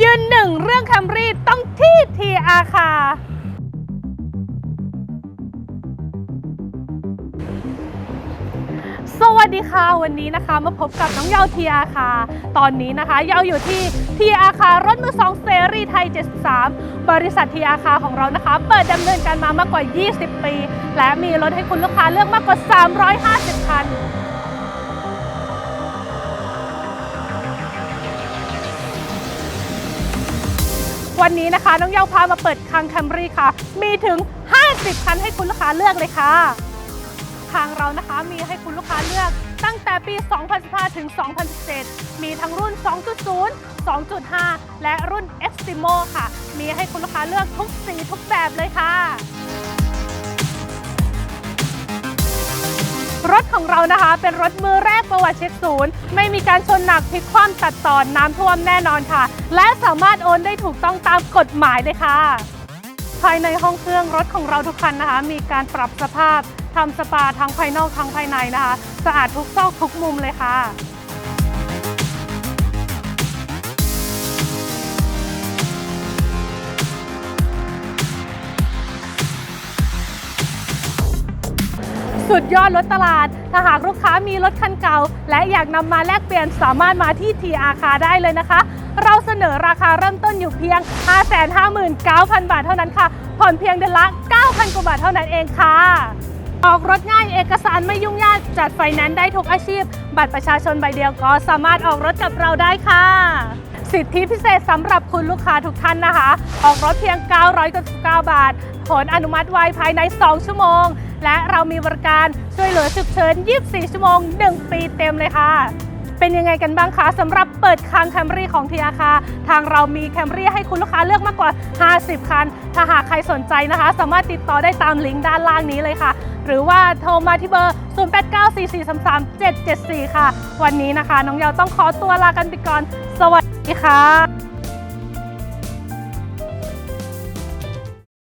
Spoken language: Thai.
ยืนหนึ่งเรื่องแคมรีต้องที่ทีอาคา สวัสดีค่ะ วันนี้นะคะมาพบกับน้องเยาทีอาคา ตอนนี้นะคะ เยาอยู่ที่ทีอาคารถมือสองเซรีไทย 73 บริษัททีอาคาของเรานะคะ เปิดดำเนินการมามากกว่า 20 ปี และมีรถให้คุณลูกค้าเลือกมากกว่า 350 คัน วันนี้นะคะ น้องเยาพามาเปิดคลังแคมรี่ค่ะ มีถึง 50 คันให้คุณลูกค้าเลือกเลยค่ะทางเรานะคะมีให้คุณลูกค้าเลือกตั้งแต่ปี 2015 ถึง 2017 มีทั้งรุ่น 2.0 2.5 และรุ่น Extimo ค่ะ มีให้คุณลูกค้าเลือกทุกสีทุกแบบเลยค่ะ รถของเรานะคะ เป็นรถมือแรกประวัติเช็คศูนย์ ไม่มีการชนหนักพลิกคว่ำตัดตอนน้ำท่วมแน่นอนค่ะ และสามารถโอนได้ถูกต้องตามกฎหมายเลยค่ะ ภายในห้องเครื่องรถของเราทุกคันนะคะ มีการปรับสภาพทำสปาทั้งภายนอกทั้งภายในนะคะ สะอาดทุกซอกทุกมุมเลยค่ะ สุดยอดรถตลาด ถ้าหากลูกค้ามีรถคันเก่า และอยากนำมาแลกเปลี่ยนสามารถมาที่ TR คาได้เลยนะคะ เราเสนอราคาเริ่มต้นอยู่เพียง 559,000 บาทเท่านั้นค่ะ ผ่อนเพียงเดือนละ 9,000 กว่าบาทเท่านั้นเองค่ะ ออกรถง่ายเอกสารไม่ยุ่งยากจัดไฟแนนซ์ได้ทุกอาชีพ บัตรประชาชนใบเดียวก็สามารถออกรถกับเราได้ค่ะสิทธิพิเศษสำหรับคุณลูกค้าทุกท่านนะคะ ออกรถเพียง 999 บาท ผลอนุมัติไวภายใน 2 ชั่วโมง และเรามีบริการช่วยเหลือฉุกเฉิน 24 ชั่วโมง 1 ปีเต็มเลยค่ะ เป็นยังไงกันบ้างคะสำหรับเปิดคังแคมรี่ของทีอาคาทางเรามีแคมรี่ให้คุณลูกค้าเลือกมากกว่า 50 คัน ถ้าหากใครสนใจนะคะ สามารถติดต่อได้ตามลิงก์ด้านล่างนี้เลยค่ะ หรือว่าโทรมาที่เบอร์ 0894433774 ค่ะ วันนี้นะคะ น้องเยาวต้องขอตัวลากันไปก่อน สวัสดีค่ะ